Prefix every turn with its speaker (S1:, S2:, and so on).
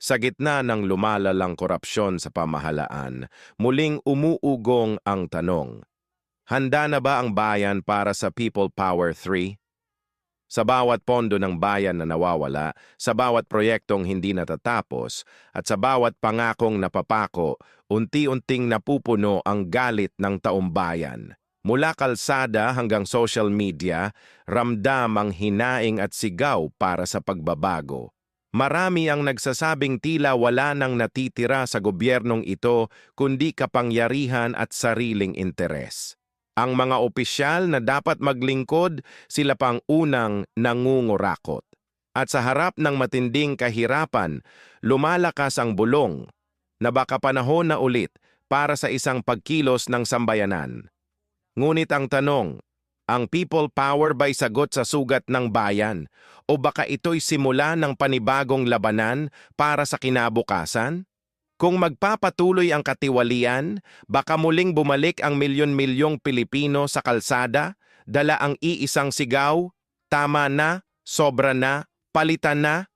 S1: Sa gitna ng lumalalang korupsyon sa pamahalaan, muling umuugong ang tanong, Handa na ba ang bayan para sa People Power 3? Sa bawat pondo ng bayan na nawawala, sa bawat proyektong hindi natatapos, at sa bawat pangakong napapako, unti-unting napupuno ang galit ng taumbayan. Mula kalsada hanggang social media, ramdam ang hinaing at sigaw para sa pagbabago. Marami ang nagsasabing tila wala nang natitira sa gobyernong ito kundi kapangyarihan at sariling interes. Ang mga opisyal na dapat maglingkod, sila pang unang nangungurakot. At sa harap ng matinding kahirapan, lumalakas ang bulong na baka panahon na ulit para sa isang pagkilos ng sambayanan. Ngunit ang tanong, ang people power ba'y sagot sa sugat ng bayan o baka ito'y simula ng panibagong labanan para sa kinabukasan? Kung magpapatuloy ang katiwalian, baka muling bumalik ang milyon-milyong Pilipino sa kalsada, dala ang iisang sigaw, tama na, sobra na, palitan na,